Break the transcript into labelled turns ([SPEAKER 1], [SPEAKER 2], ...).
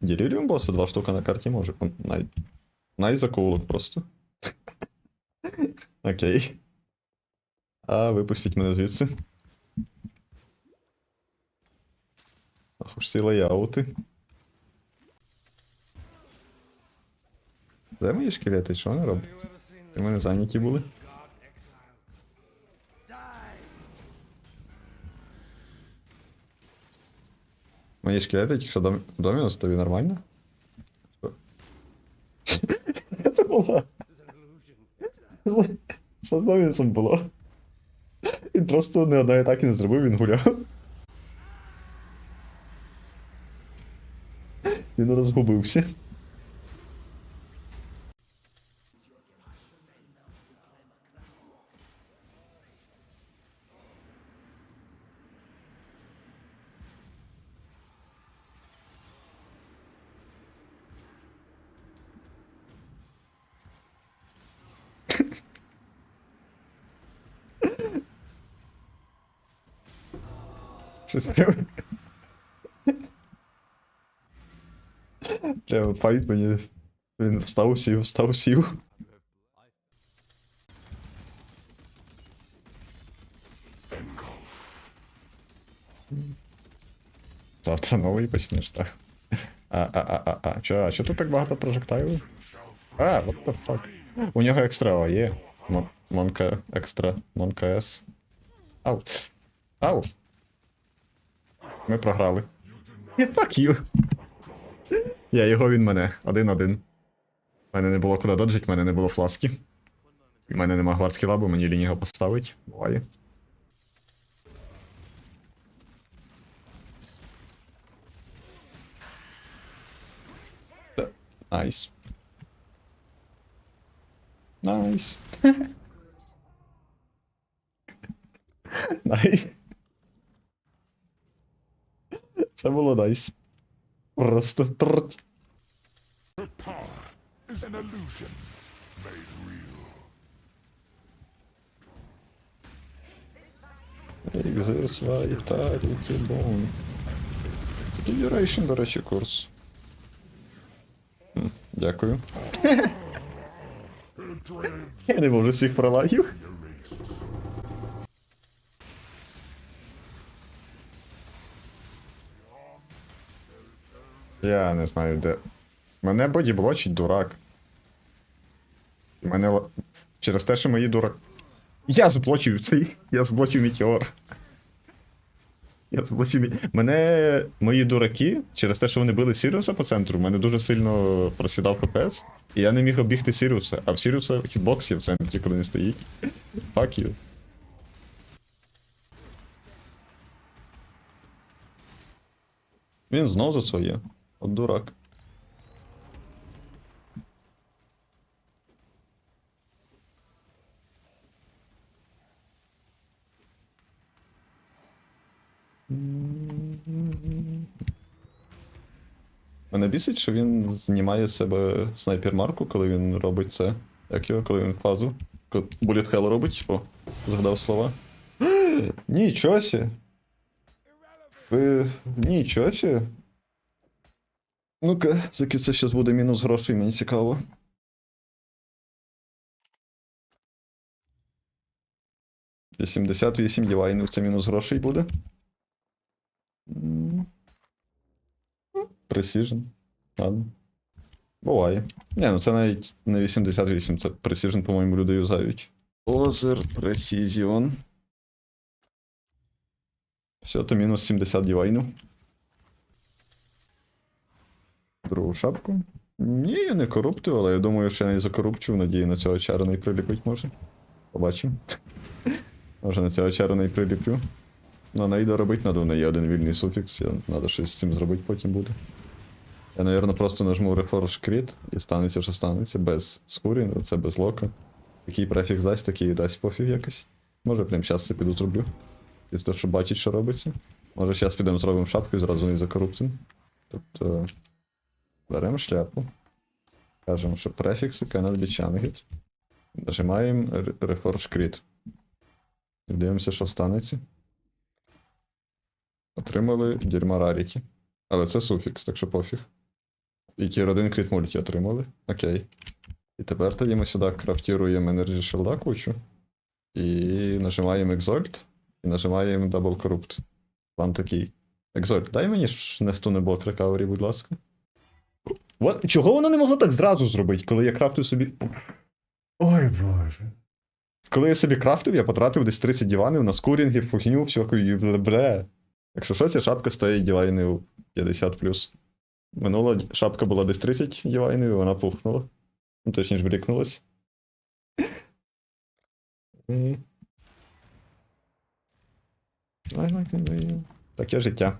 [SPEAKER 1] Діліріум боса, два штука на карті може. Най... Найзакулок просто. Окей. А, випустіть мене звідси. Ах уж ці лейаути. Де мої шкелети? Що вони роблять? Ти мене зайняті були? Мої шкілети, тільки що дом... домінус, тобі нормально? Це було. Що з домінусом було? Він просто не одної атаки не зробив, він гуляв. Він розгубився. Щось прям. Прямо файт мені. Він встав, сів, встав, сів. Завтра новий почнеш, так. А, а, а, а, а, чо, а чо тут так багато прожектайлів? А, what the fuck. У нього екстра є. Мон- Монка екстра, Монка С. Ау. Ау. Ми програли. Fuck you. Я його, він мене. Один-один. У мене не було куди доджить, в мене не було фласки. У мене нема гвардські лабу, мені лінь поставить. Буває. Найс. Найс. Найс. Це було найс. Просто трт. Exerts Vitality Bone. Це Duration, до речі, курс. Дякую. Я не можу всіх пролагів. Я не знаю, де. Мене бодіблочить дурак. І Мене через те, що мої дурак. Я заблочив цей. Я заблочив метеор. Я заблочив мі... Мене мої дураки, через те, що вони били Сіріуса по центру, мене дуже сильно просідав ППС, і я не міг обігти Сіріуса, а в Сіріуса хітбоксі в центрі, коли він стоїть. Fuck you. Він знов за своє. От дурак. Мене бісить, що він знімає з себе снайпер-марку, коли він робить це. Як його, коли він фазу. Bullet Hell робить, о, згадав слова. Нічого сі. Ви. Нічого сі. Ну-ка, звідки це зараз буде мінус грошей, мені цікаво. Вісімдесят вісім дівайнів, це мінус грошей буде. Precision. Ладно. Буває. Ні, ну це навіть не 88, це Precision, по-моєму, люди юзають. Озер Precision. Все, то мінус 70 дівайну. Другу шапку. Ні, я не коруптив, але я думаю, що я не закорупчу, надію на цього чарний приліпить може. Побачимо. Може на цього чарний приліплю. Ну, найду робити надо, в неї один вільний суфікс, я треба щось з цим зробити потім буде. Я, напевно, просто нажму Reforge Crit і станеться, що станеться, без скурінга, це без лока. Який префікс дасть, такий дасть пофіг якось. Може, прямо зараз це піду зроблю. Після того, що бачить, що робиться. Може, зараз підемо зробимо шапку і зразу не закоруптимо. Тобто. Беремо шляпу. Кажемо, що префікси cannot be changed. Нажимаємо Re- Reforge Crit. Дивимося, що станеться. Отримали дерьма Rarity. Але це суфікс, так що пофіг. І тір один кріт мульті отримали. Окей. І тепер тоді ми сюди крафтуємо Energy Shield кучу. І нажимаємо Exalt. І нажимаємо Double Corrupt. План такий. Exalt, дай мені не стуне блок рекавері, будь ласка. What? Чого вона не могла так зразу зробити, коли я крафтив собі. Ой боже. Коли я собі крафтив, я потратив десь 30 діванів на скурінги, фухню, всякої бре. Якщо що, ця шапка стоїть дівайнів 50 Минула шапка була десь 30 дівайнів, і вона пухнула. Ну, точніше, брікнулась. Ай. Таке життя.